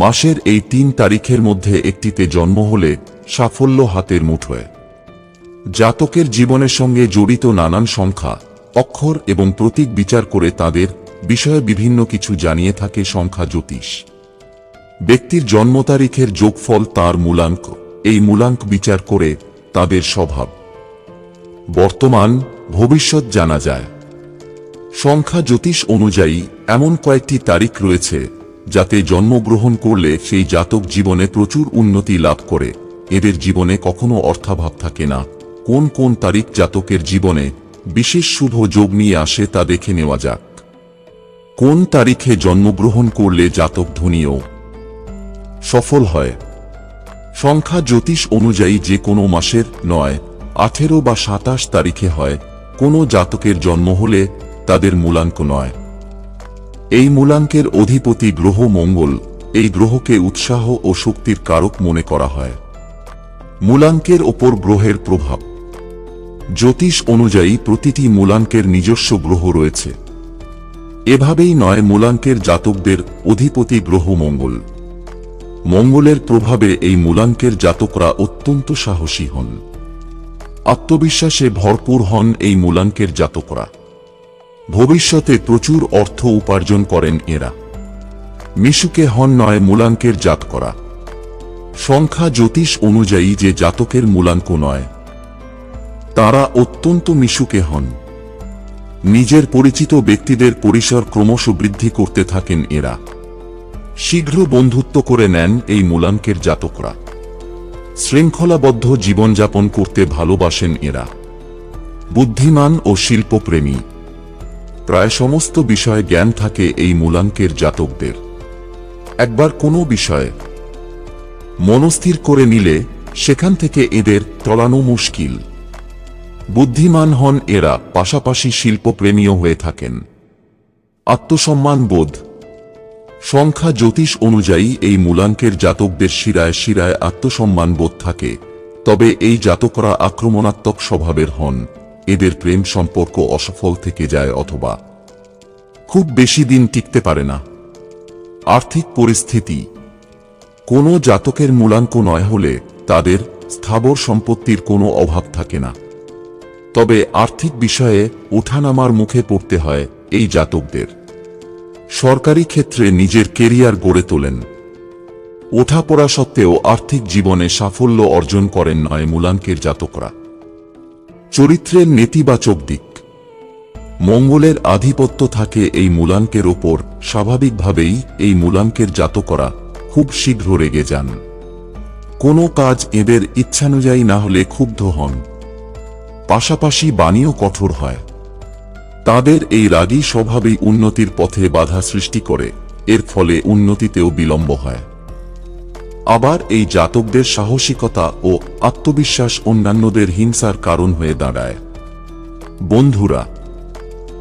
মাসের এই তিন তারিখের মধ্যে একটিতে জন্ম হলে সাফল্য হাতের মুঠোয় জাতকের জীবনের সঙ্গে জড়িত নানান সংখ্যা, অক্ষর এবং প্রতীক বিচার করে তাদের বিষয়ে বিভিন্ন কিছু জানিয়ে থাকে সংখ্যা জ্যোতিষ। ব্যক্তির জন্ম তারিখের যোগফল তার মূলাঙ্ক, এই মূলাঙ্ক বিচার করে তাদের স্বভাব। বর্তমান, ভবিষ্যৎ জানা যায়। সংখ্যা জ্যোতিষ অনুযায়ী এমন কয়েকটি তারিখ রয়েছে যাতে জন্মগ্রহণ করলে সেই জাতক জীবনে প্রচুর উন্নতি লাভ করে। এদের জীবনে কখনো অর্থাভাব থাকে না। কোন কোন তারিখ জাতকের জীবনে বিশেষ শুভ যোগ নিয়ে আসে তা দেখে নেওয়া যাক। কোন তারিখে জন্মগ্রহণ করলে জাতক ধনীও সফল হয়? সংখ্যা জ্যোতিষ অনুযায়ী যে কোনো মাসের নয়, আঠেরো বা সাতাশ তারিখে হয়। কোনো জাতকের জন্ম হলে তাদের মূলাঙ্ক নয়। এই মূলাঙ্কের অধিপতি গ্রহ মঙ্গল, এই গ্রহকে উৎসাহ ও শক্তির কারক মনে করা হয়। মূলাঙ্কের ওপর গ্রহের প্রভাব। জ্যোতিষ অনুযায়ী প্রতিটি মূলাঙ্কের নিজস্ব গ্রহ রয়েছে। এভাবেই নয় মূলাঙ্কের জাতকদের অধিপতি গ্রহ মঙ্গল। মঙ্গলের প্রভাবে এই মূলাঙ্কের জাতকরা অত্যন্ত সাহসী হন। আত্মবিশ্বাসে ভরপুর হন এই মূলাঙ্কের জাতকরা। ভবিষ্যতে প্রচুর অর্থ উপার্জন করেন এরা। মিশুকে হন নয় মূলাঙ্কের জাত করা সংখ্যা জ্যোতিষ অনুযায়ী যে জাতকের মূলাঙ্ক নয়, তারা অত্যন্ত মিশুকে হন। নিজের পরিচিত ব্যক্তিদের পরিসর ক্রমশ বৃদ্ধি করতে থাকেন এরা। শীঘ্র বন্ধুত্ব করে নেন এই মূলাঙ্কের জাতকরা। শৃঙ্খলাবদ্ধ জীবনযাপন করতে ভালোবাসেন এরা। বুদ্ধিমান ও শিল্পপ্রেমী। প্রায় সমস্ত বিষয়ে জ্ঞান থাকে এই মূলাঙ্কের জাতকদের। একবার কোনো বিষয়ে মনস্থির করে নিলে সেখান থেকে এদের টলানো মুশকিল। বুদ্ধিমান হন এরা, পাশাপাশি শিল্পপ্রেমীও হয়ে থাকেন। আত্মসম্মান বোধ। সংখ্যা জ্যোতিষ অনুযায়ী এই মূলাঙ্কের জাতকদের শিরায় শিরায় আত্মসম্মান বোধ থাকে। তবে এই জাতকরা আক্রমণাত্মক স্বভাবের হন। এদের প্রেম সম্পর্ক অসফল থেকে যায় অথবা খুব বেশি দিন টিকতে পারে না। আর্থিক পরিস্থিতি। কোনো জাতকের মূলাঙ্ক নয় হলে তাদের স্থাবর সম্পত্তির কোনো অভাব থাকে না। তবে আর্থিক বিষয়ে ওঠানামার মুখে পড়তে হয় এই জাতকদের। সরকারি ক্ষেত্রে নিজের কেরিয়ার গড়ে তোলেন। ওঠাপড়া সত্ত্বেও আর্থিক জীবনে সাফল্য অর্জন করেন নয় মূলাঙ্কের জাতকরা। চরিত্রের নেতিবাচক দিক। মঙ্গলের আধিপত্য থাকে এই মূলাঙ্কের ওপর। স্বাভাবিকভাবেই এই মূলাঙ্কের জাতকরা খুব শীঘ্র রেগে যান। কোনো কাজ এদের ইচ্ছানুযায়ী না হলে ক্ষুব্ধ হন। পাশাপাশি বাণীও কঠোর হয়। তাদের এই রাগী স্বভাবেই উন্নতির পথে বাধা সৃষ্টি করে, এর ফলে উন্নতিতেও বিলম্ব হয়। আবার এই জাতকদের সাহসিকতা ও আত্মবিশ্বাস অন্যান্যদের হিংসার কারণ হয়ে দাঁড়ায়। বন্ধুরা